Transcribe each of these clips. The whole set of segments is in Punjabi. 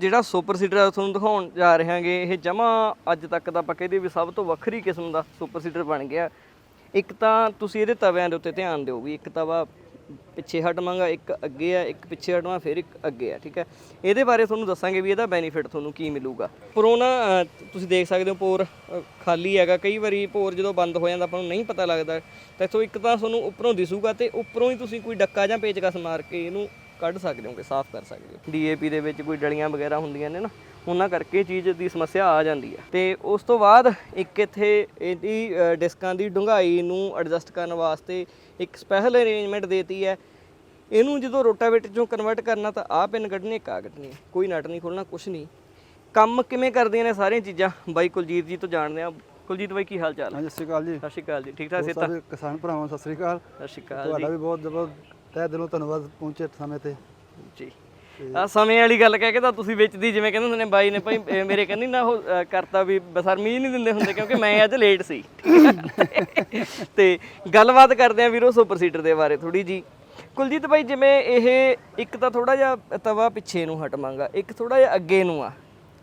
ਜਿਹੜਾ ਸੁਪਰ ਸੀਡਰ ਤੁਹਾਨੂੰ ਦਿਖਾਉਣ ਜਾ ਰਹੇ ਹਾਂਗੇ ਇਹ ਜਮਾ ਅੱਜ ਤੱਕ ਦਾ ਪੱਕੇ ਦੀ ਵੀ ਸਭ ਤੋਂ ਵੱਖਰੀ ਕਿਸਮ ਦਾ ਸੁਪਰ ਸੀਡਰ ਬਣ ਗਿਆ। ਇੱਕ ਤਾਂ ਤੁਸੀਂ ਇਹਦੇ ਤਵਿਆਂ ਦੇ ਉੱਤੇ ਧਿਆਨ ਦਿਓ ਵੀ, ਇੱਕ ਤਵਾ ਪਿੱਛੇ ਹਟਵਾਂਗਾ, ਇੱਕ ਅੱਗੇ ਆ, ਇੱਕ ਪਿੱਛੇ ਹਟਵਾਂ, ਫਿਰ ਇੱਕ ਅੱਗੇ ਆ, ਠੀਕ ਹੈ? ਇਹਦੇ ਬਾਰੇ ਤੁਹਾਨੂੰ ਦੱਸਾਂਗੇ ਵੀ ਇਹਦਾ ਬੈਨੀਫਿਟ ਤੁਹਾਨੂੰ ਕੀ ਮਿਲੂਗਾ। ਪਰੋਂ ਨਾ ਤੁਸੀਂ ਦੇਖ ਸਕਦੇ ਹੋ ਪੋਰ ਖਾਲੀ ਹੈਗਾ। ਕਈ ਵਾਰੀ ਪੋਰ ਜਦੋਂ ਬੰਦ ਹੋ ਜਾਂਦਾ, ਆਪਾਂ ਨੂੰ ਨਹੀਂ ਪਤਾ ਲੱਗਦਾ। ਤਾਂ ਇੱਥੋਂ ਇੱਕ ਤਾਂ ਤੁਹਾਨੂੰ ਉੱਪਰੋਂ ਦਿਸੂਗਾ ਤੇ ਉੱਪਰੋਂ ਹੀ ਤੁਸੀਂ ਕੋਈ ਡੱਕਾ ਜਾਂ ਪੇਚਕਸ ਮਾਰ ਕੇ ਇਹਨੂੰ ਕੱਢ ਸਕਦੇ ਹੋਗੇ ਸਾਫ਼ ਕਰ ਸਕਦੇ ਹੋ। ਡੀਏਪੀ ਦੇ ਵਿੱਚ ਕੋਈ ਡਲੀਆਂ ਵਗੈਰਾ ਹੁੰਦੀਆਂ ਨੇ ਨਾ ਉਹਨਾਂ ਕਰਕੇ ਚੀਜ਼ ਦੀ ਸਮੱਸਿਆ ਆ ਜਾਂਦੀ ਹੈ। ਤੇ ਉਸ ਤੋਂ ਬਾਅਦ ਇੱਕ ਇੱਥੇ ਇਹਦੀ ਡਿਸਕਾਂ ਦੀ ਡੂੰਘਾਈ ਨੂੰ ਐਡਜਸਟ ਕਰਨ ਵਾਸਤੇ ਇੱਕ ਸਪੈਸ਼ਲ ਅਰੇਂਜਮੈਂਟ ਦੇਤੀ ਹੈ। ਇਹਨੂੰ ਜਦੋਂ ਰੋਟਾਵੇਟਰ ਚੋਂ ਕਨਵਰਟ ਕਰਨਾ ਤਾਂ ਆਹ ਪਿੰਨ ਆਹ ਕੱਢਣੀ ਹੈ। ਕੋਈ ਨਟ ਨਹੀਂ ਖੋਲਣਾ ਕੁਛ ਨਹੀਂ। ਕੰਮ ਕਿਵੇਂ ਕਰਦੀਆਂ ਨੇ ਸਾਰੀਆਂ ਚੀਜ਼ਾਂ? ਬਾਈ ਕੁਲਜੀਤ ਜੀ ਤੋਂ ਜਾਣਦੇ ਆ ਕੁਲਜੀਤ ਬਾਈ ਕੀ ਹਾਲ ਚਾਲ? ਹੈ ਸਤਿ ਸ਼੍ਰੀ ਅਕਾਲ ਜੀ। ਸਤਿ ਸ਼੍ਰੀ ਅਕਾਲ ਜੀ। ਠੀਕ ਠਾਕ ਸਾਰੇ ਕਿਸਾਨ ਭਰਾਵਾਂ ਸਤਿ ਸ਼੍ਰੀ ਅਕਾਲ। ਸਤਿ ਸ਼੍ਰੀ ਅਕਾਲ ਤੁਹਾਡਾ ਵੀ ਬਹੁਤ ਬਹੁਤ ਤਹਿ ਦਿਲੋਂ ਧੰਨਵਾਦ ਪਹੁੰਚੇ ਸਮੇਂ ਤੇ। ਜੀ। ਆ ਸਮੇਂ ਵਾਲੀ ਗੱਲ ਕਹਿ ਕੇ ਤਾਂ ਤੁਸੀਂ ਵਿੱਚ ਦੀ ਜਿਵੇਂ ਕਹਿੰਦੇ ਹੁੰਦੇ ਨੇ ਬਾਈ ਨੇ ਭਾਈ ਇਹ ਮੇਰੇ ਕਹਿੰਦੀ ਨਾ ਉਹ ਅ, ਕਰਤਾ ਵੀ ਬਸਰਮੀ ਨਹੀਂ ਦਿੰਦੇ ਹੁੰਦੇ ਕਿਉਂਕਿ ਮੈਂ ਅੱਜ ਲੇਟ ਸੀ। ਤੇ ਗੱਲਬਾਤ ਕਰਦੇ ਆ ਵੀਰੋ ਸੁਪਰ ਸੀਟਰ ਦੇ ਬਾਰੇ ਥੋੜੀ ਜੀ। ਕੁਲਜੀਤ ਭਾਈ ਜਿਵੇਂ ਇਹ ਇੱਕ ਤਾਂ ਥੋੜਾ ਜਿਹਾ ਤਵਾ ਪਿੱਛੇ ਨੂੰ ਹਟਵਾਂਗਾ ਇੱਕ ਥੋੜਾ ਜਿਹਾ ਅੱਗੇ ਨੂੰ ਆ।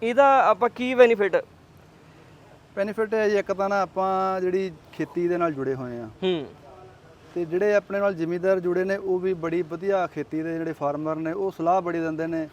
ਇਹਦਾ ਆਪਾਂ ਕੀ ਬੈਨੀਫਿਟ ਬੈਨੀਫਿਟ ਹੈ ਜੀ ਇੱਕ ਤਾਂ ਨਾ ਆਪਾਂ ਜਿਹੜੀ ਖੇਤੀ ਦੇ ਨਾਲ ਜੁੜੇ ਹੋਏ ਆ। ਹੂੰ। ਤੇ ਜਿਹੜੇ ਆਪਣੇ ਨਾਲ ਜ਼ਿਮੀਦਾਰ ਜੁੜੇ ਨੇ, ਉਹ ਵੀ ਬੜੀ ਵਧੀਆ ਖੇਤੀ ਦੇ ਜਿਹੜੇ ਫਾਰਮਰ ਨੇ, ਉਹ ਸਲਾਹ ਬੜੀ ਦਿੰਦੇ ਨੇ।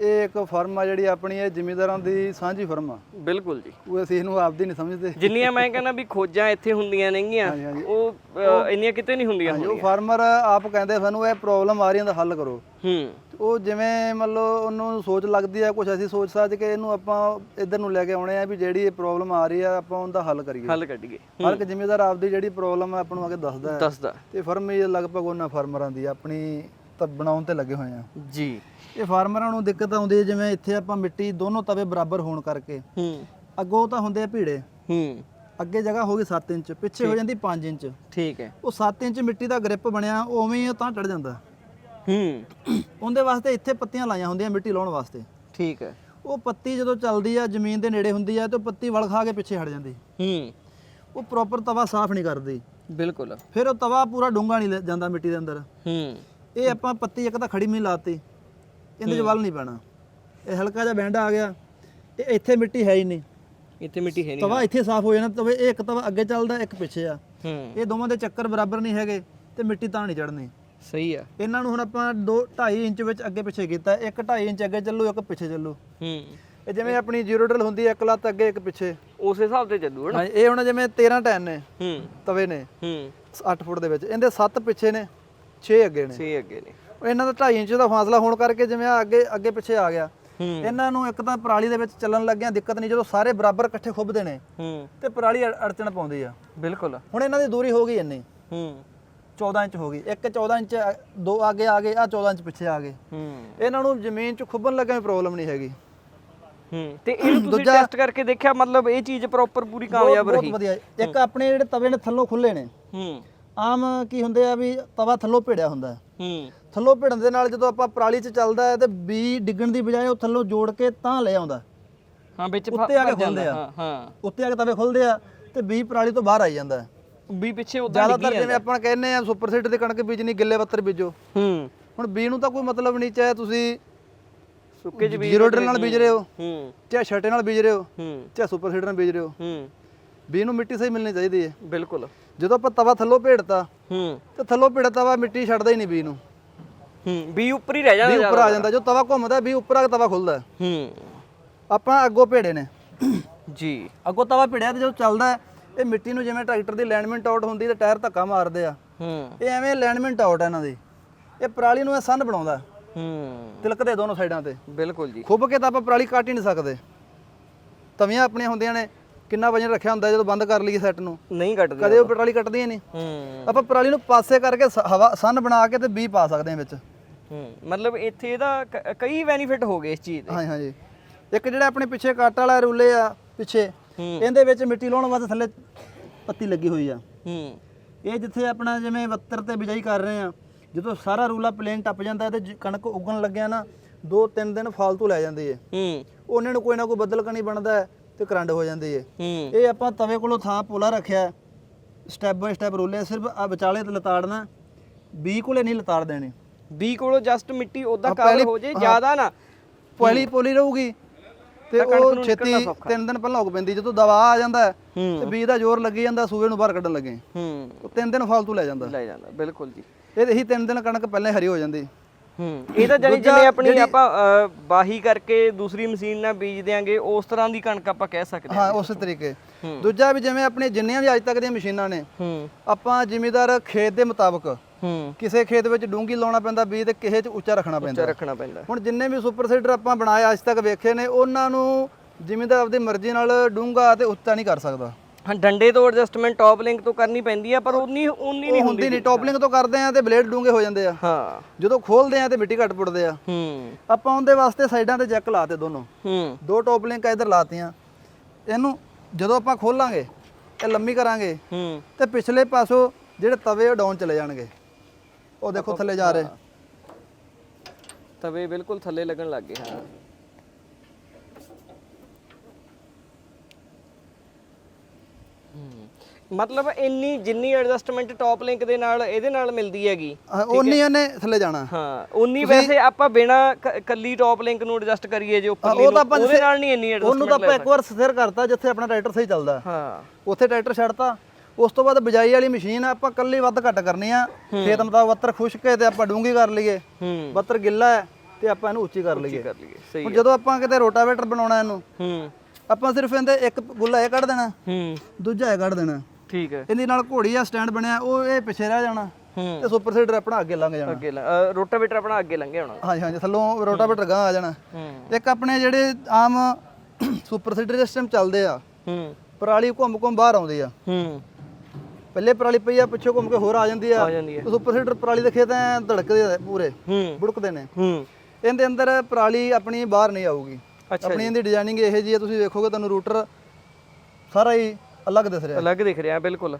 ਇਹ ਇੱਕ ਫਰਮ ਆ ਜਿਹੜੀ ਆਪਣੀ ਇਹ ਜ਼ਿਮੀਂਦਾਰਾਂ ਦੀ ਸਾਂਝੀ ਫਰਮ ਆ। ਬਿਲਕੁਲ ਜੀ। ਉਹ ਅਸੀਂ ਇਹਨੂੰ ਆਪਦੀ ਨਹੀਂ ਸਮਝਦੇ। ਜਿੰਨੀਆਂ ਮੈਂ ਕਹਿੰਦਾ ਵੀ ਖੋਜਾਂ ਇੱਥੇ ਹੁੰਦੀਆਂ ਹਾਂਜੀ। ਉਹ ਇੰਨੀਆਂ ਕਿਤੇ ਨਹੀਂ ਹੁੰਦੀਆਂ ਜੋ ਫਾਰਮਰ ਆਪ ਕਹਿੰਦੇ ਸਾਨੂੰ ਇਹ ਪ੍ਰੋਬਲਮ ਆ ਰਹੀ ਹੈ ਦਾ ਹੱਲ ਕਰੋ। ਹੂੰ। ਉਹ ਜਿਵੇਂ ਮੰਨ ਲਓ ਉਹਨੂੰ ਸੋਚ ਲੱਗਦੀ ਆ ਕੁਝ ਅਸੀਂ ਸੋਚ ਸਾਜ ਕੇ ਇਹਨੂੰ ਆਪਾਂ ਇੱਧਰ ਨੂੰ ਲੈ ਕੇ ਆਉਣੇ ਆ ਵੀ ਜਿਹੜੀ ਇਹ ਪ੍ਰੋਬਲਮ ਆ ਰਹੀ ਆ ਆਪਾਂ ਉਹਦਾ ਹੱਲ ਕਰੀਏ। ਹੱਲ ਕੱਢੀਏ। ਹਰ ਇੱਕ ਜ਼ਿਮੀਂਦਾਰ ਆਪਦੀ ਜਿਹੜੀ ਪ੍ਰੋਬਲਮ ਆ ਆਪਾਂ ਨੂੰ ਆ ਕੇ ਦੱਸਦਾ ਦੱਸਦਾ। ਤੇ ਫਰਮ ਇਹ ਲਗਭਗ ਉਹਨਾਂ ਫਾਰਮਰਾਂ ਦੀ ਆਪਣੀ ਤਾਂ ਬਣਾਉਣ ਤੇ ਲੱਗੇ ਹੋਏ ਆ। ਜੀ। ਇਹ ਫਾਰਮਰਾਂ ਨੂੰ ਦਿੱਕਤ ਆਉਂਦੀ ਹੈ ਜਿਵੇਂ ਇੱਥੇ ਆਪਾਂ ਮਿੱਟੀ ਦੋਨੋਂ ਤਵੇ ਬਰਾਬਰ ਹੋਣ ਕਰਕੇ। ਹੂੰ। ਅੱਗੋਂ ਤਾਂ ਹੁੰਦੇ ਆ ਭੀੜੇ। ਹੂੰ। ਅੱਗੇ ਜਗ੍ਹਾ ਹੋ ਗਈ 7 ਇੰਚ ਪਿੱਛੇ ਹੋ ਜਾਂਦੀ 5 ਇੰਚ। ਠੀਕ ਹੈ। ਉਹ 7 ਇੰਚ ਮਿੱਟੀ ਦਾ ਗ੍ਰਿਪ ਬਣਿਆ ਉਵੇਂ ਹੀ ਤਾਂ ਚੜ ਜਾਂਦਾ। ਹੂੰ। ਉਹਦੇ ਵਾਸਤੇ ਇੱਥੇ ਪੱਤੀਆਂ ਲਾਈਆਂ ਹੁੰਦੀਆਂ ਮਿੱਟੀ ਲਾਉਣ ਵਾਸਤੇ। ਠੀਕ ਹੈ। ਉਹ ਪੱਤੀ ਜਦੋਂ ਚੱਲਦੀ ਆ ਜ਼ਮੀਨ ਦੇ ਨੇੜੇ ਹੁੰਦੀ ਆ ਤੇ ਉਹ ਪੱਤੀ ਵਲ ਖਾ ਕੇ ਪਿੱਛੇ ਹਟ ਜਾਂਦੀ। ਹੂੰ। ਉਹ ਪ੍ਰੋਪਰ ਤਵਾ ਸਾਫ਼ ਨਹੀਂ ਕਰਦੀ। ਬਿਲਕੁਲ। ਫਿਰ ਉਹ ਤਵਾ ਪੂਰਾ ਡੂੰਘਾ ਨਹੀਂ ਜਾਂਦਾ ਮਿੱਟੀ ਦੇ ਅੰਦਰ। ਹੂੰ। ਇਹ ਆਪਾਂ ਪੱਤੀ ਇੱਕ ਤਾਂ ਖੜੀ ਮੀ ਲਾਤੀ ਇਹਦੇ ਚ ਵੱਲ ਨਹੀਂ ਪੈਣਾ। ਇਹ ਹਲਕਾ ਜਿਹਾ ਬੈਂਡ ਆ ਗਿਆ ਇਹ ਇੱਥੇ ਮਿੱਟੀ ਹੈ ਹੀ ਨਹੀਂ। ਇੱਥੇ ਮਿੱਟੀ ਹੈ ਨਹੀਂ ਤਵਾ ਇੱਥੇ ਸਾਫ਼ ਹੋ ਜਾਣਾ ਤਵੇ ਇਹ ਇੱਕ ਤਵਾ ਅੱਗੇ ਚੱਲਦਾ ਇੱਕ ਪਿੱਛੇ ਆ। ਹੂੰ। ਇਹ ਦੋਵਾਂ ਦੇ ਚੱਕਰ ਬਰਾਬਰ ਨਹੀਂ ਹੈਗੇ ਤੇ ਮਿੱਟੀ ਤਾਂ ਨਹੀਂ ਚੜਨੀ ਸਹੀ ਆ। ਇਹਨਾਂ ਨੂੰ ਹੁਣ ਆਪਾਂ 2 2.5 ਇੰਚ ਵਿੱਚ ਅੱਗੇ ਪਿੱਛੇ ਕੀਤਾ ਇੱਕ 2.5 ਇੰਚ ਅੱਗੇ ਚੱਲੂ ਇੱਕ ਪਿੱਛੇ ਚੱਲੂ। ਹੂੰ। ਇਹ ਜਿਵੇਂ ਆਪਣੀ ਜ਼ੀਰੋ ਡਰਿਲ ਹੁੰਦੀ ਹੈ ਇੱਕ ਲੱਤ ਅੱਗੇ ਇੱਕ ਪਿੱਛੇ। ਉਸ ਹਿਸਾਬ ਤੇ ਚੱਲੂ ਹਨਾ ਹਾਂ ਇਹ ਹੁਣ ਜਿਵੇਂ 13 ਟੈਨ ਨੇ ਹੂੰ। ਤਵੇ ਨੇ ਹੂੰ। 8 ਫੁੱਟ ਦੇ ਵਿੱਚ। ਇਹਦੇ 7 ਪਿੱਛੇ ਨੇ। 6 ਅੱਗੇ ਨੇ। ਸਹੀ ਅੱਗੇ ਨੇ। ਇਹਨਾਂ ਦਾ 2.5 ਇੰਚ ਦਾ ਫਾਸਲਾ ਹੋਣ ਕਰਕੇ ਜਿਵੇਂ ਆਹ ਅੱਗੇ ਅੱਗੇ ਪਿੱਛੇ ਆ ਗਿਆ। ਇਹਨਾਂ ਨੂੰ ਇੱਕ ਤਾਂ ਪਰਾਲੀ ਦੇ ਵਿੱਚ ਚੱਲਣ ਲੱਗਿਆ ਦਿੱਕਤ ਨਹੀਂ ਜਦੋਂ ਸਾਰੇ ਬਰਾਬਰ ਇਕੱਠੇ ਖੁੱਬਦੇ ਨੇ ਤੇ ਪਰਾਲੀ ਅੜ- ਅੜਚਣ ਪਾਉਂਦੀ ਆ। ਬਿਲਕੁਲ। ਹੁਣ ਇਹਨਾਂ ਦੀ ਦੂਰੀ ਹੋ ਗਈ ਇੰਨੀ। ਹੂੰ। 14 ਇੰਚ ਹੋ ਗਈ। ਇੱਕ 14 ਇੰਚ ਆ- ਦੋ ਅੱਗੇ ਆ ਗਏ ਆ 14 ਇੰਚ ਪਿੱਛੇ ਆ ਗਏ। ਹੂੰ। ਇਹਨਾਂ ਨੂੰ ਜ਼ਮੀਨ 'ਚ ਖੁੱਬਣ ਲੱਗਿਆ ਪ੍ਰੋਬਲਮ ਨਹੀਂ ਹੈਗੀ। ਹੂੰ। ਤੇ ਇਹਨੂੰ ਤੁਸੀਂ ਟੈਸਟ ਕਰਕੇ ਦੇਖਿਆ ਮਤਲਬ ਇਹ ਚੀਜ਼ ਪ੍ਰੋਪਰ ਪੂਰੀ ਕਾਮਯਾਬ ਬਹੁਤ ਰਹੀ? ਵਧੀਆ। ਇੱਕ ਆਪਣੇ ਜਿਹੜੇ ਤਵੇ ਨੇ ਥੱਲੋਂ ਖੁੱਲੇ ਨੇ। ਹੂੰ। ਆਮ ਕੀ ਹੁੰਦੇ ਆ ਵੀ ਤਵਾ ਥੱਲੋਂ ਭੇੜਿਆ ਹੁੰਦਾ ਹੈ। ਹੂੰ। ਥੱਲੋਂ ਭਿੜਨ ਦੇ ਨਾਲ ਜਦੋਂ ਆਪਾਂ ਪਰਾਲੀ 'ਚ ਚੱਲਦਾ ਹੈ ਤੇ ਬੀ ਡਿੱਗਣ ਦੀ ਬਜਾਏ ਉਹ ਥੱਲੋਂ ਜੋੜ ਕੇ ਤਾਂ ਲੈ ਆਉਂਦਾ ਹਾਂ। ਵਿੱਚ ਉੱਤੇ ਆ ਕੇ ਖੁੱਲਦੇ ਆ। ਹਾਂ ਹਾਂ। ਉੱਤੇ ਆ ਕੇ ਤਵੇ ਖੁੱਲਦੇ ਆ ਤੇ ਬੀ ਪਰਾਲੀ ਤੋਂ ਬਾਹਰ ਆਈ ਜਾਂਦਾ ਹੈ। ਵੀ ਪਿੱਛੇ ਉਦਾਂ ਜ਼ਿਆਦਾਤਰ ਜਿਵੇਂ ਆਪਾਂ ਕਹਿੰਦੇ ਆ ਸੁਪਰ ਸੀਡ ਦੀ ਕਣਕ ਬੀਜਣੀ ਗਿੱਲੇ ਬੱਤਰ ਬੀਜੋ। ਹੂੰ। ਹੁਣ ਬੀ ਨੂੰ ਤਾਂ ਕੋਈ ਮਤਲਬ ਨਹੀਂ ਚਾਹੇ ਤੁਸੀਂ ਸੁੱਕੇ ਚ ਵੀ ਜ਼ੀਰੋ ਡਰਿਲ ਨਾਲ ਬੀਜ ਰਹੇ ਹੋ ਹੂੰ। ਚਾਹੇ ਛਟੇ ਨਾਲ ਬੀਜ ਰਹੇ ਹੋ ਹੂੰ। ਚਾਹੇ ਸੁਪਰ ਸੀਡ ਨਾਲ ਬੀਜ ਰਹੇ ਹੋ। ਹੂੰ। ਬੀ ਨੂੰ ਮਿੱਟੀ ਸਹੀ ਮਿਲਣੀ ਚਾਹੀਦੀ ਹੈ। ਬਿਲਕੁਲ। ਜਦੋਂ ਆਪਾਂ ਤਵਾ ਥੱਲੋਂ ਭੇੜਤਾ ਹੂੰ। ਤੇ ਥੱਲੋਂ ਭੇੜਾ ਤਵਾ ਮਿੱਟੀ ਛੱਡਦਾ ਹੀ ਨਹੀਂ ਬੀ ਨੂੰ ਹੂੰ ਵੀ ਉੱਪਰ ਹੀ ਰਹਿ ਜਾਂਦਾ ਉੱਪਰ ਆ ਜਾਂਦਾ ਜੋ ਤਵਾ ਘੁੰਮਦਾ ਬੀ ਉੱਪਰ ਆ ਕੇ ਤਵਾ ਖੁੱਲਦਾ। ਹੂੰ। ਆਪਾਂ ਅੱਗੋਂ ਭੇੜੇ ਨੇ। ਜੀ। ਅੱਗੋਂ ਤਵਾ ਭਿੜਿਆ ਤੇ ਜਦੋਂ ਚੱਲਦਾ ਹੈ, ਇਹ ਮਿੱਟੀ ਨੂੰ ਜਿਵੇਂ ਟਰੈਕਟਰ ਦੀ ਅਲਾਈਨਮੈਂਟ ਆਊਟ ਹੁੰਦੀ ਤੇ ਟਾਇਰ ਧੱਕਾ ਮਾਰਦੇ ਆ। ਹੂੰ। ਇਹ ਐਵੇਂ ਅਲਾਈਨਮੈਂਟ ਆਊਟ ਹੈ ਇਹਨਾਂ ਦੀ। ਇਹ ਪਰਾਲੀ ਨੂੰ ਇਹ ਸੰਨ ਬਣਾਉਂਦਾ। ਹੂੰ। ਤਿਲਕਦੇ ਦੋਨੋਂ ਸਾਈਡਾਂ ਤੇ। ਬਿਲਕੁਲ ਜੀ। ਖੁੱਬ ਕੇ ਤਾਂ ਆਪਾਂ ਪਰਾਲੀ ਕੱਟ ਹੀ ਨਹੀਂ ਸਕਦੇ। ਤਵੀਆਂ ਆਪਣੀਆਂ ਹੁੰਦੀਆਂ ਨੇ ਕਿੰਨਾ ਵਜਨ ਰੱਖਿਆ ਹੁੰਦਾ ਜਦੋਂ ਬੰਦ ਕਰ ਲਈਏ ਸੈੱਟ ਨੂੰ? ਨਹੀਂ ਕੱਟਦੇ ਕਦੇ ਉਹ ਪਰਾਲੀ ਕੱਟਦੀਆਂ ਨਹੀਂ? ਹੂੰ। ਆਪਾਂ ਪਰਾਲੀ ਨੂੰ ਪਾਸੇ ਕਰਕੇ ਸ- ਹਵਾ ਸੰਨ ਬਣਾ ਕੇ ਤੇ ਬੀ ਪਾ ਸਕਦੇ ਹਾਂ ਵਿੱਚ। ਹੂੰ ਮਤਲਬ ਇੱਥੇ ਇਹਦਾ ਕ- ਕਈ ਬੈਨੀਫਿਟ ਹੋ ਗਏ ਇਸ ਚੀਜ਼ ਦੇ। ਹਾਂ ਹਾਂਜੀ। ਇੱਕ ਜਿਹੜਾ ਆਪਣੇ ਪਿੱਛੇ ਕੱਟ ਵਾਲਾ ਰੂਲੇ ਆ ਪਿੱਛੇ ਹੂੰ। ਇਹਦੇ ਵਿੱਚ ਮਿੱਟੀ ਲਾਉਣ ਵਾਸਤੇ ਥੱਲੇ ਪੱਤੀ ਲੱਗੀ ਹੋਈ ਆ। ਹੂੰ। ਇਹ ਜਿੱਥੇ ਆਪਣਾ ਜਿਵੇਂ 72 ਤੇ ਬਿਜਾਈ ਕਰ ਰਹੇ ਆ ਜਦੋਂ ਸਾਰਾ ਰੂਲਾ ਪਲੇਨ ਟੱਪ ਜਾਂਦਾ ਤੇ ਜ- ਕਣਕ ਉਗਣ ਲੱਗਿਆ ਨਾ ਦੋ ਤਿੰਨ ਦਿਨ ਫਾਲਤੂ ਲੈ ਜਾਂਦੀ ਏ। ਹੂੰ। ਉਹਨਾਂ ਨੂੰ ਕੋਈ ਨਾ ਕੋਈ ਬੱਦਲ ਕਣੀ ਬਣਦਾ ਹੈ ਤੇ ਕਰੰਟ ਹੋ ਜਾਂਦੀ ਏ ਹੂੰ। ਇਹ ਆਪਾਂ ਤਵੇ ਕੋਲੋਂ ਥਾਂ ਪੋਲਾ ਰੱਖਿਆ। ਸਟੈਪ ਬਾਈ ਸਟੈਪ ਰੋਲੇ ਸਿਰਫ ਆ ਵਿਚਾਲੇ ਤੇ ਲਤਾੜਨਾ। ਬੀ ਕੋਲੇ ਨਹੀਂ ਲਤਾੜ ਦੇਣੀ। ਬੀ ਕੋਲੋਂ ਜਸਟ ਮਿੱਟੀ ਉਦਾਂ ਪਹਿਲੀ- ਹੋ ਜੇ ਜ਼ਿਆਦਾ ਨਾ। ਪੋਲੀ ਪੋਲੀ ਰਹੂਗੀ। ਤੇ ਉਹ ਛੇਤੀ ਤਿੰਨ ਦਿਨ ਪਹਿਲਾਂ ਉੱਗ ਪੈਂਦੀ। ਜਦੋਂ ਦਵਾ ਆ ਜਾਂਦਾ ਤੇ ਬੀਜ ਦਾ ਜ਼ੋਰ ਲੱਗੀ ਜਾਂਦਾ ਸੂਏ ਨੂੰ ਬਾਹਰ ਕੱਢਣ ਲੱਗੇ। ਹੂੰ। ਉਹ ਤਿੰਨ ਦਿਨ ਫਾਲਤੂ ਲੈ ਜਾਂਦਾ। ਲੈ ਜਾਂਦਾ ਬਿਲਕੁਲ ਜੀ। ਇਹ ਇਹੀ ਤਿੰਨ ਦਿਨ ਕਣਕ ਪਹਿਲਾਂ ਹਰੀ ਹੋ ਜਾਂਦੀ। ਹੂੰ। ਇਹ ਤਾਂ ਜਾਨੀ ਜਿਵੇਂ ਆਪਣੀ ਆਪਾਂ ਬਾਹੀ ਕਰਕੇ ਦੂਸਰੀ ਮਸ਼ੀਨ ਨਾਲ ਬੀਜ ਦਿਆਂਗੇ ਉਸ ਤਰ੍ਹਾਂ ਦੀ ਕਣਕ ਆਪਾਂ ਕਹਿ ਸਕਦੇ ਹਾਂ। ਹਾਂ ਉਸੇ ਤਰੀਕੇ। ਦੂਜਾ ਵੀ ਜਿਵੇਂ ਆਪਣੇ ਜਿੰਨੀਆਂ ਵੀ ਅੱਜ ਤੱਕ ਦੀਆਂ ਮਸ਼ੀਨਾਂ ਨੇ ਹੂੰ। ਆਪਾਂ ਜ਼ਿਮੀਦਾਰ ਖੇਤ ਦੇ ਮੁਤਾਬਕ ਹੂੰ। ਕਿਸੇ ਖੇਤ ਵਿੱਚ ਡੂੰਗੀ ਲਾਉਣਾ ਪੈਂਦਾ ਬੀਜ ਤੇ ਕਿਸੇ 'ਚ ਉੱਚਾ ਰੱਖਣਾ ਪੈਂਦਾ। ਉੱਚਾ ਰੱਖਣਾ ਪੈਂਦਾ। ਹੁਣ ਜਿੰਨੇ ਵੀ ਸੁਪਰ ਸੀਡਰ ਆਪਾਂ ਬਣਾਏ ਅੱਜ ਤੱਕ ਵੇਖੇ ਨੇ ਉਹਨਾਂ ਨੂੰ ਜ਼ਿਮੀਦਾਰ ਆਪਦੀ ਮਰਜ਼ੀ ਨਾਲ ਡੂੰਗਾ ਤੇ ਉੱਚਾ ਨਹੀਂ ਕਰ ਸਕਦਾ। ਹਾਂ ਡੰਡੇ ਤੋਂ ਐਡਜਸਟਮੈਂਟ ਟੌਪ ਲਿੰਕ ਤੋਂ ਕਰਨੀ ਪੈਂਦੀ ਆ ਪਰ ਉਨੀ ਉਨੀ ਨਹੀਂ ਹੁੰਦੀ ਨਹੀਂ ਟੌਪਲਿੰਗ ਤੋਂ ਕਰਦੇ ਆ ਤੇ ਬਲੇਡ ਡੂੰਗੇ ਹੋ ਜਾਂਦੇ ਆ। ਹਾਂ। ਜਦੋਂ ਖੋਲਦੇ ਆ ਤੇ ਮਿੱਟੀ ਘੱਟ ਪੁੱਟਦੇ ਆ। ਹੂੰ। ਆਪਾਂ ਉਹਦੇ ਵਾਸਤੇ ਸਾਈਡਾਂ ਤੇ ਜੈਕ ਲਾਤੇ ਦੋਨੋਂ। ਹੂੰ। ਦੋ ਟੌਪਲਿੰਕ ਇਧਰ ਲਾਤੀਆਂ। ਇਹਨੂੰ ਜਦੋਂ ਆਪਾਂ ਖੋਲਾਂਗੇ ਇਹ ਲੰਮੀ ਕਰਾਂਗੇ ਹੂੰ। ਤੇ ਪਿਛਲੇ ਪਾਸੋਂ ਜਿਹੜੇ ਤਵੇ ਉਹ ਡਾਊਨ ਚਲੇ ਜਾਣਗੇ। ਉਹ ਦੇਖੋ ਥੱਲੇ ਜਾ ਰਹੇ। ਤਵੇ ਬਿਲਕੁਲ ਥੱਲੇ ਲੱਗਣ ਲੱਗ ਗਏ ਹਾਂ। ਮਤਲਬ ਇੰਨੀ ਜਿੰਨੀ ਐਡਜਸਟਮੈਂਟ ਟੌਪ ਲਿੰਕ ਦੇ ਨਾਲ ਇਹਦੇ ਨਾਲ ਮਿਲਦੀ ਹੈਗੀ ਉਨੀ ਇਹਨੇ ਥੱਲੇ ਜਾਣਾ। ਹਾਂ ਉਨੀ ਵੈਸੇ ਆਪਾਂ ਬਿਨਾ ਕੱਲੀ ਟੌਪ ਲਿੰਕ ਨੂੰ ਐਡਜਸਟ ਕਰੀਏ ਜੇ ਉੱਪਰ ਉਹ ਤਾਂ ਆਪਾਂ ਉਹਦੇ ਨਾਲ ਨਹੀਂ ਇੰਨੀ ਉਹਨੂੰ ਤਾਂ ਐਡਜਸਟਮੈਂਟ ਆਪਾਂ ਇੱਕ ਵਾਰ ਸਥਿਰ ਕਰਤਾ ਜਿੱਥੇ ਆਪਣਾ ਟਰੈਕਟਰ ਸਹੀ ਚੱਲਦਾ। ਹਾਂ। ਉੱਥੇ ਟਰੈਕਟਰ ਛੱਡਤਾ ਉਸ ਤੋਂ ਬਾਅਦ ਬਿਜਾਈ ਵਾਲੀ ਮਸ਼ੀਨ ਆਪਾਂ ਕੱਲੀ ਵੱਧ ਘੱਟ ਕਰਨੀ ਆ। ਖੇਤ ਮਤਾਬ ਵੱਤਰ ਖੁਸ਼ਕ ਹੈ ਤੇ ਆਪਾਂ ਡੂੰਗੀ ਕਰ ਲਈਏ। ਵੱਤਰ ਗਿੱਲਾ ਹੈ ਤੇ ਆਪਾਂ ਇਹਨੂੰ ਉੱਚੀ ਕਰ ਲਈਏ। ਕਰ ਲਈਏ ਸਹੀ ਹੁਣ ਜਦੋਂ ਆਪਾਂ ਕਿਤੇ ਰੋਟਾਵੇਟਰ ਬਣਾਉਣਾ ਇਹਨੂੰ ਹੂੰ। ਆਪਾਂ ਸਿਰਫ ਇਹਦੇ ਇੱਕ ਗੁੱਲਾ ਇਹ ਕੱਢ ਦੇਣਾ। ਹੂੰ। ਦੂਜਾ ਇਹ ਕੱਢ ਦੇਣਾ। ਠੀਕ ਹੈ। ਇਹਦੇ ਨਾਲ ਘੋੜੀ ਆ ਸਟੈਂਡ ਬਣਿਆ ਉਹ ਇਹ ਪਿੱਛੇ ਰਹਿ ਜਾਣਾ ਹੂੰ। ਤੇ ਸੁਪਰ ਸੀਡਰ ਆਪਣਾ ਅੱਗੇ ਲੰਘ ਜਾਣਾ। ਅੱਗੇ ਰੋਟਾਵੇਟਰ ਆਪਣਾ ਅੱਗੇ ਲੰਘਿਆ ਹੋਣਾ। ਹਾਂਜੀ ਹਾਂਜੀ ਥੱਲੋਂ ਰੋਟਾਵੇਟਰ ਗਾਂ ਆ ਜਾਣਾ। ਹੂੰ। ਇੱਕ ਆਪਣੇ ਜਿਹੜੇ ਆਮ ਸੁਪਰ ਸੀਡਰ ਸਿਸਟਮ ਚੱਲਦੇ ਆ ਹੂੰ। ਪਰਾਲੀ ਘੁੰਮ ਘੁੰਮ ਬਾਹਰ ਆਉਂਦੀ ਆ। ਹੂੰ। ਪਹਿਲੇ ਪਰਾਲੀ ਪਈ ਆ ਪਿੱਛੋਂ ਘੁੰਮ ਕੇ ਹੋਰ ਆ ਜਾਂਦੀ ਆ। ਸੁਪਰ ਸੀਡਰ ਪਰਾਲੀ ਦੇ ਖੇਤ ਐ ਧੜਕਦੇ ਪੂਰੇ ਹੂੰ। ਬੁੜਕਦੇ ਨੇ। ਹੂੰ। ਇਹਦੇ ਅੰਦਰ ਪਰਾਲੀ ਆਪਣੀ ਬਾਹਰ ਨਹੀਂ ਆਊਗੀ। ਆਪਣੀ ਇਹਦੀ ਡਿਜ਼ਾਈਨਿੰਗ ਇਹੋ ਜੀ ਹੈ ਤੁਸੀਂ ਵੇਖੋਗੇ ਤੁਹਾਨੂੰ ਰੂਟਰ ਸਾਰਾ ਹੀ ਅਲੱਗ ਦਿਸ ਰਿਹਾ। ਅਲੱਗ ਦਿਖ ਰਿਹਾ ਬਿਲਕੁਲ।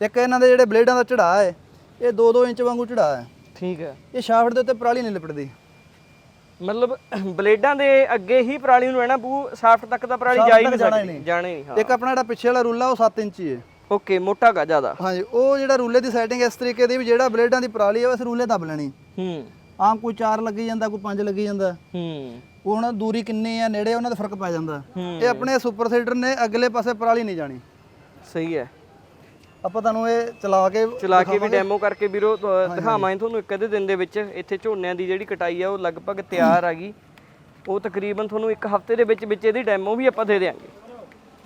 ਇੱਕ ਇਹਨਾਂ ਦੇ ਜਿਹੜੇ ਬਲੇਡਾਂ ਦਾ ਚੜਾਅ ਹੈ ਇਹ 2-2 ਇੰਚ ਵਾਂਗੂ ਚੜਾਅ ਹੈ। ਠੀਕ ਹੈ। ਇਹ ਸ਼ਾਫਟ ਦੇ ਉੱਤੇ ਪਰਾਲੀ ਨਹੀਂ ਲਿਪਟਦੀ। ਮਤਲਬ ਬਲੇਡਾਂ ਦੇ ਅੱਗੇ ਹੀ ਪਰਾਲੀ ਨੂੰ ਰਹਿਣਾ ਪੂ ਸਾਫਟ ਤੱਕ ਤਾਂ ਪਰਾਲੀ ਜਾ ਹੀ ਨਹੀਂ ਜਾਣਾ ਹੀ ਸਕਦੀ। ਨਹੀਂ। ਜਾਣੇ ਨਹੀਂ ਹਾਂ। ਇੱਕ ਆਪਣਾ ਜਿਹੜਾ ਪਿੱਛੇ ਵਾਲਾ ਰੂਲਾ ਉਹ 7 ਇੰਚ ਹੀ ਓਕੇ ਮੋਟਾ ਗਾ ਜ਼ਿਆਦਾ। ਹਾਂਜੀ ਉਹ ਜਿਹੜਾ ਰੂਲੇ ਦੀ ਸੈਟਿੰਗ ਇਸ ਤਰੀਕੇ ਦੀ ਵੀ ਜਿਹੜਾ ਬਲੇਡਾਂ ਦੀ ਪਰਾਲੀ ਹੈ ਉਸ ਰੂਲੇ ਦੱਬ ਲੈਣੀ। ਹੂੰ। ਆਮ ਕੋਈ 4 ਲੱਗੀ ਜਾਂਦਾ ਕੋਈ 5 ਲੱਗੀ ਜਾਂਦਾ। ਹੂੰ। ਹੁਣ ਦੂਰੀ ਕਿੰਨੀ ਆ ਨੇੜੇ ਉਹਨਾਂ ਦਾ ਫ਼ਰਕ ਪੈ ਜਾਂਦਾ। ਇਹ ਆਪਣੇ ਸੁਪਰ ਸੀਡਰ ਨੇ ਅਗਲੇ ਪਾਸੇ ਪਰਾਲੀ ਨਹੀਂ ਜਾਣੀ। ਸਹੀ ਹੈ। ਆਪਾਂ ਤੁਹਾਨੂੰ ਇਹ ਚਲਾ ਕੇ ਚਲਾ ਕੇ ਵੀ ਡੈਮੋ ਕਰਕੇ ਵੀਰੋ ਦਿਖਾਵਾਂ ਤੁਹਾਨੂੰ ਇੱਕ ਅੱਧੇ ਦਿਨ ਦੇ ਵਿੱਚ ਇੱਥੇ ਝੋਨਿਆਂ ਦੀ ਜਿਹੜੀ ਕਟਾਈ ਆ ਉਹ ਲਗਭਗ ਤਿਆਰ ਆ ਗਈ। ਉਹ ਤਕਰੀਬਨ ਤੁਹਾਨੂੰ ਇੱਕ ਹਫ਼ਤੇ ਦੇ ਵਿੱਚ ਵਿੱਚ ਇਹਦੀ ਡੈਮੋ ਵੀ ਆਪਾਂ ਦੇ ਦੇਵਾਂਗੇ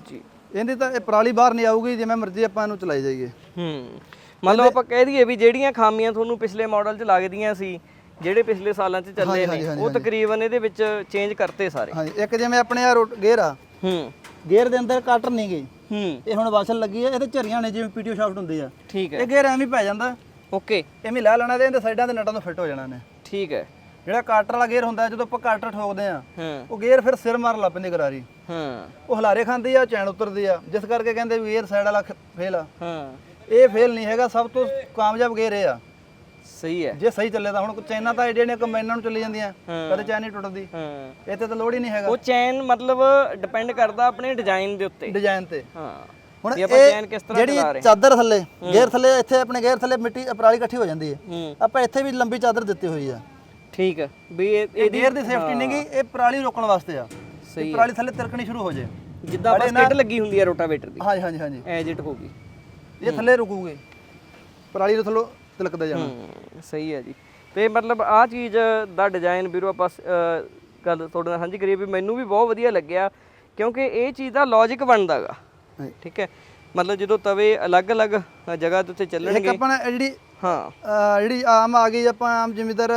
ਜੀ। ਇਹਦੀ ਤਾਂ ਇਹ ਪਰਾਲੀ ਬਾਹਰ ਨਹੀਂ ਆਊਗੀ ਜਿਵੇਂ ਮਰਜ਼ੀ ਆਪਾਂ ਇਹਨੂੰ ਚਲਾਈ ਜਾਈਏ। ਹੂੰ। ਮੰਨ ਲਓ ਆਪਾਂ ਕਹਿ ਦਈਏ ਵੀ ਜਿਹੜੀਆਂ ਖਾਮੀਆਂ ਤੁਹਾਨੂੰ ਪਿਛਲੇ ਮਾਡਲ 'ਚ ਲੱਗਦੀਆਂ ਸੀ ਜਿਹੜੇ ਪਿਛਲੇ ਸਾਲਾਂ 'ਚ ਚੱਲੇ ਨੇ ਉਹ ਤਕਰੀਬਨ ਇਹਦੇ ਵਿੱਚ ਚੇਂਜ ਕਰਤੇ ਸਾਰੇ। ਹਾਂਜੀ ਇੱਕ ਜਿਵੇਂ ਆਪਣੇ ਆ ਗੇਅਰ ਆ। ਹੂੰ। ਗੇਅਰ ਦੇ ਅੰਦਰ ਕਟਰ ਨਹੀਂ ਗਈ ਹੂੰ। ਇਹ ਹੁਣ ਵਾਸ਼ਲ ਲੱਗੀ ਹੈ ਇਹਦੇ ਝਰੀਆਂ ਨੇ ਜਿਵੇਂ ਪੀਟੀਓ ਸ਼ਾਫਟ ਹੁੰਦੀ ਆ। ਠੀਕ ਹੈ। ਇਹ ਗੇਅਰ ਐਵੇਂ ਹੀ ਪੈ ਜਾਂਦਾ। ਓਕੇ। ਐਵੇਂ ਲੈ ਲੈਣਾ ਤੇ ਇਹਦੇ ਸਾਈਡਾਂ ਤੇ ਨਟਾਂ ਤੋਂ ਫਿੱਟ ਹੋ ਜਾਣਾ ਨੇ ਠੀਕ ਹੈ। ਜਿਹੜਾ ਕਾਟਰ ਵਾਲਾ ਗੇਅਰ ਹੁੰਦਾ ਜਦੋਂ ਆਪਾਂ ਕਾਟਰ ਠੋਕਦੇ ਆ ਹਾਂ। ਉਹ ਗੇਅਰ ਫਿਰ ਸਿਰ ਮਾਰ ਲੱਗ ਪੈਂਦੀ ਗਰਾਰੀ ਹਾਂ। ਉਹ ਹਲਾਰੇ ਖਾਂਦੀ ਆ ਚੈਨ ਉਤਰਦੀ ਆ। ਜਿਸ ਕਰਕੇ ਕਹਿੰਦੇ ਵੀ ਗੇਅਰ ਸਾਈਡ ਵਾਲਾ ਫੇਲ ਆ। ਹਾਂ। ਇਹ ਫੇਲ ਨਹੀਂ ਹੈਗਾ ਸਭ ਤੋਂ ਕਾਮਯਾਬ ਗੇਅਰ ਇਹ ਆ। ਸਹੀ ਹੈ। ਜੇ ਸਹੀ ਚੱਲੇ ਤਾਂ ਹੁਣ ਚੈਨਾਂ ਤਾਂ ਨੇ ਕੰਬਾਈਨਾਂ ਨੂੰ ਚੱਲੀ ਜਾਂਦੀਆਂ ਹਾਂ। ਕਦੇ ਚੈਨ ਨਹੀਂ ਟੁੱਟਦੀ। ਹਾਂ। ਇੱਥੇ ਤਾਂ ਲੋੜ ਹੀ ਨਹੀਂ ਹੈਗਾ। ਉਹ ਚੈਨ ਮਤਲਬ ਡਿਪੈਂਡ ਕਰਦਾ ਆਪਣੇ ਡਿਜ਼ਾਈਨ ਦੇ ਉੱਤੇ। ਡਿਜ਼ਾਈਨ ਤੇ। ਹਾਂ। ਹੁਣ ਇਹ ਚੈਨ ਕਿਸ ਤਰ੍ਹਾਂ ਜਿਹੜੀ ਚਾਦਰ ਥੱਲੇ ਗੇਅਰ ਥੱਲੇ ਇੱਥੇ ਆਪਣੇ ਗੇਅਰ ਥੱਲੇ ਮਿੱਟੀ ਪਰਾਲੀ ਇਕੱਠੀ ਹੋ ਜਾਂਦੀ ਹੈ। ਹੂੰ। ਆਪਾਂ ਇੱਥੇ ਵੀ ਲੰਬੀ ਚਾਦਰ ਦਿੱਤੀ ਹੋਈ ਆ। ਠੀਕ ਹੈ। ਵੀ ਇਹ ਗੇਅਰ ਦੀ ਸੇਫਟੀ ਨਹੀਂ ਗਈ ਇਹ ਪਰਾਲੀ ਰੋਕਣ ਵਾਸਤੇ ਆ। ਸਹੀ ਪਰਾਲੀ ਥੱਲੇ ਤਿਲਕਣੀ ਸ਼ੁਰੂ ਹੋ ਜੇ। ਜਿੱਦਾਂ ਆਪਾਂ ਸਕਿੱਟ ਲੱਗੀ ਹੁੰਦੀ ਹੈ ਰੋਟਾਵੇਟਰ ਦੀ। ਹਾਂਜੀ ਹਾਂਜੀ ਹਾਂਜੀ। ਐਜ ਇਟ ਹੋਗੀ ਇਹ ਥੱਲੇ ਰੁਕੂਗੇ। ਪਰਾਲੀ ਦੇ ਥੱਲੋਂ ਤਿਲਕਦਾ ਜਾਣਾ। ਹੂੰ। ਸਹੀ ਹੈ ਜੀ। ਤੇ ਮਤਲਬ ਆਹ ਚੀਜ਼ ਦਾ ਡਿਜ਼ਾਈਨ ਵੀਰੋ ਆਪਾਂ ਗੱਲ ਤੁਹਾਡੇ ਨਾਲ ਸਾਂਝੀ ਕਰੀਏ ਵੀ ਮੈਨੂੰ ਵੀ ਬਹੁਤ ਵਧੀਆ ਲੱਗਿਆ ਕਿਉਂਕਿ ਇਹ ਚੀਜ਼ ਦਾ ਲੌਜੀਕ ਬਣਦਾਗਾ। ਠੀਕ ਹੈ? ਮਤਲਬ ਜਦੋਂ ਤਵੇ ਅਲੱਗ-ਅਲੱਗ ਜਗ੍ਹਾ ਦੇ ਉੱਤੇ ਇੱਕ ਚੱਲਣਗੇ ਆਪਣਾ ਇਹ ਜਿਹੜੀ ਹਾਂ। ਜਿਹੜੀ ਆਮ ਆ ਗਈ ਆਪਾਂ ਆਮ ਜ਼ਿਮੀਦਾਰ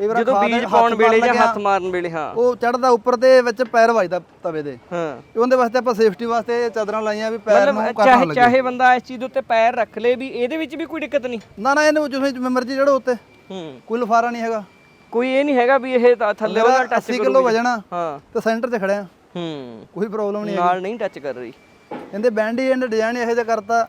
ਕਈ ਵਾਰ ਜਦੋਂ ਬੀਜ ਪਾਉਣ ਵੇਲੇ ਜਾਂ ਹੱਥ ਮਾਰਨ ਵੇਲੇ ਹਾਂ। ਉਹ ਚੜਦਾ ਉੱਪਰ ਤੇ ਵਿੱਚ ਪੈਰ ਵੱਜਦਾ ਤਵੇ ਦੇ। ਹਾਂ। ਉਹਦੇ ਵਾਸਤੇ ਆਪਾਂ ਸੇਫਟੀ ਵਾਸਤੇ ਚਾਦਰਾਂ ਲਾਈਆਂ ਵੀ ਪੈਰ ਨੂੰ ਕੱਟ ਨਾ ਚਾਹੇ ਲੱਗੇ ਚਾਹੇ ਬੰਦਾ ਇਸ ਚੀਜ਼ ਦੇ ਉੱਤੇ ਪੈਰ ਰੱਖ ਲੇ ਵੀ ਇਹਦੇ ਵਿੱਚ ਵੀ ਕੋਈ ਦਿੱਕਤ ਨਹੀਂ। ਨਾ ਨਾ ਇਹਨੂੰ ਜਿਵੇਂ ਮਰਜ਼ੀ ਚੜੋ ਉੱਤੇ ਹੂੰ। ਕੋਈ ਲਫਾਰਾ ਨਹੀਂ ਹੈਗਾ। ਕੋਈ ਇਹ ਨਹੀਂ ਹੈਗਾ ਵੀ ਇਹ ਥੱਲੇ ਉਹਦਾ ਮੇਰਾ ਟੱਚ 80 ਕਿਲੋ ਵਜਣਾ ਹਾਂ। ਤੇ ਸੈਂਟਰ 'ਚ ਖੜਿਆ। ਹੂੰ। ਕੋਈ ਪ੍ਰੋਬਲਮ ਨਹੀਂ ਨਾਲ ਨਹੀਂ ਟੱਚ ਕਰ ਰਹੀ। ਇਹਦੇ ਬੈਂਡ ਇਹਨੇ ਡਿਜ਼ਾਈਨ ਇਹੋ ਜਿਹਾ ਕਰਤਾ।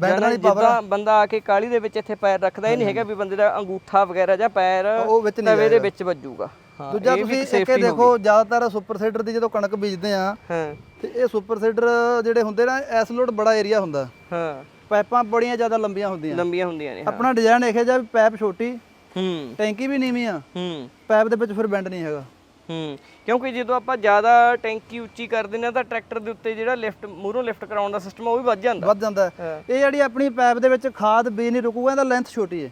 ਬੈਂਡ ਵਾਲੀ ਪਾਵਰ ਜਿੱਦਾਂ ਬੰਦਾ ਆ ਕੇ ਕਾਲੀ ਦੇ ਵਿੱਚ ਇੱਥੇ ਪੈਰ ਰੱਖਦਾ ਇਹ ਨਹੀਂ ਹੈਗਾ ਵੀ ਬੰਦੇ ਦਾ ਅੰਗੂਠਾ ਵਗੈਰਾ ਜਾਂ ਪੈਰ ਉਹ ਵਿੱਚ ਨਹੀਂ ਤਵੇ ਦੇ ਵਿੱਚ ਵੱਜੂਗਾ। ਹਾਂ ਦੂਜਾ ਤੁਸੀਂ ਇੱਕ ਇਹ ਦੇਖੋ ਜ਼ਿਆਦਾਤਰ ਸੁਪਰ ਸੀਡਰ ਦੀ ਜਦੋਂ ਕਣਕ ਬੀਜਦੇ ਆ ਹਾਂ। ਤੇ ਇਹ ਸੁਪਰ ਸੀਡਰ ਜਿਹੜੇ ਹੁੰਦੇ ਨਾ ਐਸ ਲੋਡ ਬੜਾ ਏਰੀਆ ਹੁੰਦਾ। ਹਾਂ। ਪਾਈਪਾਂ ਬੜੀਆਂ ਜ਼ਿਆਦਾ ਲੰਬੀਆਂ ਹੁੰਦੀਆਂ। ਲੰਬੀਆਂ ਹੁੰਦੀਆਂ ਨੇ ਹਾਂ। ਆਪਣਾ ਡਿਜ਼ਾਈਨ ਇਹੋ ਜਿਹਾ ਵੀ ਪਾਈਪ ਛੋਟੀ ਹੂੰ। ਟੈਂਕੀ ਵੀ ਨੀਵੀਂ ਆ। ਹੂੰ। ਪਾਈਪ ਦੇ ਵਿੱਚ ਫਿਰ ਬੈਂਡ ਨਹੀਂ ਹੈਗਾ। ਹੂੰ ਕਿਉਂਕਿ ਜਦੋਂ ਆਪਾਂ ਜ਼ਿਆਦਾ ਟੈਂਕੀ ਉੱਚੀ ਕਰ ਦਿੰਦੇ ਆ ਤਾਂ ਟਰੈਕਟਰ ਦੇ ਉੱਤੇ ਜਿਹੜਾ ਲਿਫਟ ਮੂਹਰੋਂ ਲਿਫਟ ਕਰਾਉਣ ਦਾ ਸਿਸਟਮ ਉਹ ਵੀ ਵੱਧ ਜਾਂਦਾ। ਵੱਧ ਜਾਂਦਾ। ਹੈ। ਹਾਂ। ਇਹ ਜਿਹੜੀ ਆਪਣੀ ਪਾਈਪ ਦੇ ਵਿੱਚ ਖਾਦ ਬੀ ਨਹੀਂ ਰੁਕੂਗਾ ਇਹਦਾ ਲੈਂਥ ਛੋਟੀ ਹੈ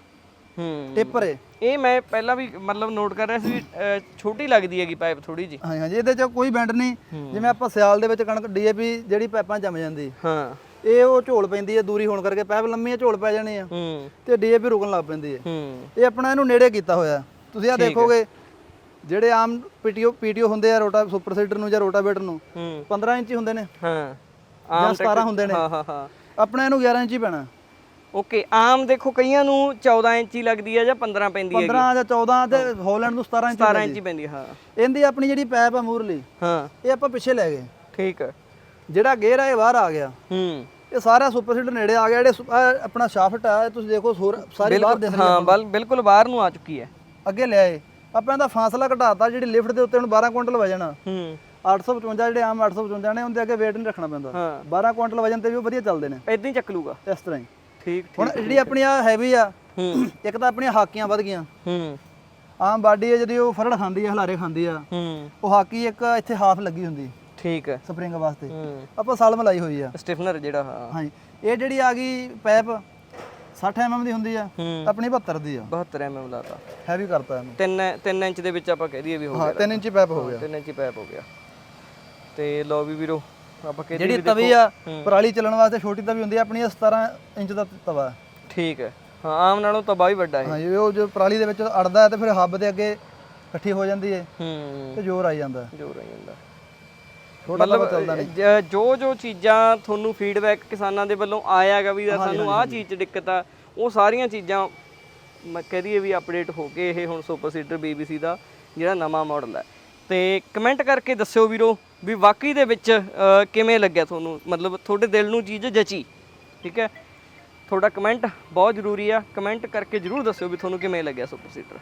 ਹੂੰ। ਟਿੱਪਰ ਹੈ ਇਹ ਮੈਂ ਪਹਿਲਾਂ ਵੀ ਮਤਲਬ ਨੋਟ ਕਰ ਰਿਹਾ ਸੀ ਛੋਟੀ ਲੱਗਦੀ ਹੈਗੀ ਪਾਈਪ ਥੋੜੀ ਜੀ ਹਾਂਜੀ ਹਾਂਜੀ ਇਹਦੇ 'ਚ ਕੋਈ ਬੈਂਡ ਨਹੀਂ। ਜਿਵੇਂ ਆਪਾਂ ਸਿਆਲ ਦੇ ਵਿੱਚ ਕਣਕ ਡੀਏਪੀ ਜਿਹੜੀ ਪਾਈਪਾਂ ਜੰਮ ਜਾਂਦੀ। ਹਾਂ। ਇਹ ਉਹ ਝੋਲ ਪੈਂਦੀ ਹੈ ਦੂਰੀ ਹੋਣ ਕਰਕੇ ਪਾਈਪ ਲੰਮੀ ਹੈ ਝੋਲ ਪੈ ਜਾਣੀ ਆ ਹੂੰ। ਤੇ ਡੀਏਪੀ ਰੁਕਣ ਲੱਗ ਪੈਂਦੀ ਹੈ ਹੂੰ। ਇਹ ਆਪਣਾ ਇਹਨੂੰ ਨੇੜੇ ਕੀਤਾ ਹੋਇਆ। ਤੁਸੀਂ ਆ ਦੇਖੋਗੇ ਜਿਹੜੇ ਆਮ ਪੀਟੀਓ ਪੀਟੀਓ ਹੁੰਦੇ ਆ ਰੋਟਾ ਸੁਪਰ ਸੀਡਰ ਨੂੰ ਜਾਂ ਰੋਟਾਵੇਟਰ ਨੂੰ ਹੂੰ। 15 ਇੰਚੀ ਹੁੰਦੇ ਨੇ। ਹਾਂ। ਆਮ 17 ਹੁੰਦੇ ਨੇ। ਹਾਂ ਹਾਂ ਹਾਂ। ਆਪਣਾ ਇਹਨੂੰ 11 ਇੰਚੀ ਪੈਣਾ। ਓਕੇ ਆਮ ਦੇਖੋ ਕਈਆਂ ਨੂੰ 14 ਇੰਚੀ ਲੱਗਦੀ ਹੈ ਜਾਂ 15 ਪੈਂਦੀ ਹੈ 15 ਜਾਂ 14 ਤੇ ਹਾਲੈਂਡ ਨੂੰ 17 ਇੰਚੀ 17 ਇੰਚੀ ਪੈਂਦੀ ਹੈ, ਇਹਦੀ ਆਪਣੀ ਜਿਹੜੀ ਪਾਈਪ ਆ ਮੂਰਲੀ ਹਾਂ। ਇਹ ਆਪਾਂ ਪਿੱਛੇ ਲੈ ਗਏ। ਠੀਕ ਜਿਹੜਾ ਗੇਅਰ ਆ ਇਹ ਬਾਹਰ ਆ ਗਿਆ। ਹੂੰ। ਇਹ ਸਾਰਾ ਸੁਪਰ ਸੀਡਰ ਨੇੜੇ ਆ ਗਿਆ। ਜਿਹੜੇ ਆਪਣਾ ਸ਼ਾਫਟ ਆ ਤੁਸੀਂ ਦੇਖੋ ਸੋਰ- ਬਾਹਰ ਦਿਖ ਰਹੀ ਹਾਂ ਬਲ ਬਿਲਕੁਲ ਬਾਹਰ ਨੂੰ ਆ ਚੁੱਕੀ ਹੈ। ਅੱਗੇ ਲਿਆਏ ਆਪਾਂ ਇਹਦਾ ਫਾਸਲਾ ਘਟਾਤਾ ਜਿਹੜੀ ਲਿਫਟ ਦੇ ਉੱਤੇ ਹੁਣ 12 ਕੁਇੰਟਲ ਵਜਣ ਹੂੰ। 855 ਜਿਹੜੇ ਆਮ 855 ਨੇ ਉਹਦੇ ਅੱਗੇ weight ਨਹੀਂ ਰੱਖਣਾ ਪੈਂਦਾ। ਹਾਂ। 12 ਕੁਇੰਟਲ ਵਜਨ ਤੇ ਵੀ ਉਹ ਵਧੀਆ ਚੱਲਦੇ ਨੇ। ਇਦਾਂ ਹੀ ਚੱਕ ਲੂਗਾ। ਇਸ ਤਰ੍ਹਾਂ ਹੀ। ਠੀਕ ਹੁਣ ਜਿਹੜੀ ਆਪਣੀ ਆ ਹੈਵੀ ਆ ਹੂੰ। ਇੱਕ ਤਾਂ ਆਪਣੀਆਂ ਹਾਕੀਆਂ ਵੱਧ ਗਈਆਂ। ਹੂੰ। ਆਮ ਬਾਡੀ ਹੈ ਜਿਹੜੀ ਉਹ ਫਰੜ ਖਾਂਦੀ ਆ ਹਲਾਰੇ ਖਾਂਦੀ ਆ। ਹੂੰ। ਉਹ ਹਾਕੀ ਇੱਕ ਇੱਥੇ ਹਾਫ ਲੱਗੀ ਹੁੰਦੀ। ਠੀਕ ਹੈ ਸਪਰਿੰਗ ਵਾਸਤੇ। ਆਪਾਂ ਸਲਮ ਲਾਈ ਹੋਈ ਆ। ਸਟਿਫਨਰ ਜਿਹੜਾ ਹਾਂ। ਹਾਂਜੀ। ਇਹ ਜਿਹੜੀ ਆ ਗਈ ਪਾਈਪ 60 mm ਦੀ ਹੁੰਦੀ ਆ ਹੂੰ। ਆਪਣੀ 72 ਦੀ ਆ। 72 ਐਮਐਮ ਲਾਤਾ। ਹੈਵੀ ਕਰਤਾ ਇਹਨੂੰ। 3 3 ਇੰਚ ਦੇ ਵਿੱਚ ਆਪਾਂ ਕਹਿ ਦਈਏ ਵੀ ਹੋ ਹਾਂ ਗਿਆ। 3 ਇੰਚੀ ਪਾਈਪ ਹੋ ਗਿਆ। 3 ਇੰਚੀ ਪੈਪ ਹੋ ਗਿਆ। ਤੇ ਲੋ ਵੀ ਵੀਰੋ ਆਪਾਂ ਕਹਿ ਦਈਏ ਜਿਹੜੀ ਤਵੀ ਆ ਹੂੰ। ਪਰਾਲੀ ਚੱਲਣ ਵਾਸਤੇ ਛੋਟੀ ਤਵੀ ਹੁੰਦੀ ਆ ਆਪਣੀ ਇਹ 17 ਇੰਚ ਦਾ ਤਵਾ ਹੈ। ਠੀਕ ਹੈ। ਹਾਂ ਆਮ ਨਾਲੋਂ ਤਬਾ ਵੀ ਵੱਡਾ ਹੈ। ਹਾਂ ਜੀ ਉਹ ਜੋ ਪਰਾਲੀ ਦੇ ਵਿੱਚ ਅੜਦਾ ਹੈ ਤੇ ਫਿਰ ਹੱਬ ਦੇ ਅੱਗੇ ਇਕੱਠੀ ਹੋ ਜਾਂਦੀ ਹੈ। ਹੂੰ। ਤੇ ਜ਼ੋਰ ਆਈ ਜਾਂਦਾ ਹੈ। ਜੋਰ ਆ ਜਾਂਦਾ। ਤਵਾ ਮਤਲਬ ਜ- ਜੋ ਜੋ ਚੀਜ਼ਾਂ ਤੁਹਾਨੂੰ ਫੀਡਬੈਕ ਕਿਸਾਨਾਂ ਦੇ ਵੱਲੋਂ ਆਇਆਗਾ ਵੀ ਸਾਨੂੰ ਆਹ ਚੀਜ਼ 'ਚ ਦਿੱਕਤ ਆ ਉਹ ਸਾਰੀਆਂ ਚੀਜ਼ਾਂ ਮੈਂ ਕਹਿ ਦਈਏ ਵੀ ਅਪਡੇਟ ਹੋ ਕੇ ਇਹ ਹੁਣ ਸੁਪਰ ਸੀਡਰ BBC ਦਾ ਜਿਹੜਾ ਨਵਾਂ ਮਾਡਲ ਹੈ। ਤੇ ਕਮੈਂਟ ਕਰਕੇ ਦੱਸਿਓ ਵੀਰੋ ਵੀ ਵਾਕਈ ਦੇ ਵਿੱਚ ਅ, ਕਿਵੇਂ ਲੱਗਿਆ ਤੁਹਾਨੂੰ? ਮਤਲਬ ਤੁਹਾਡੇ ਦਿਲ ਨੂੰ ਚੀਜ਼ ਜਚੀ ਠੀਕ ਹੈ? ਤੁਹਾਡਾ ਕਮੈਂਟ ਬਹੁਤ ਜ਼ਰੂਰੀ ਆ। ਕਮੈਂਟ ਕਰਕੇ ਜਰੂਰ ਦੱਸਿਓ ਵੀ ਤੁਹਾਨੂੰ ਕਿਵੇਂ ਲੱਗਿਆ ਸੁਪਰ ਸੀਡਰ।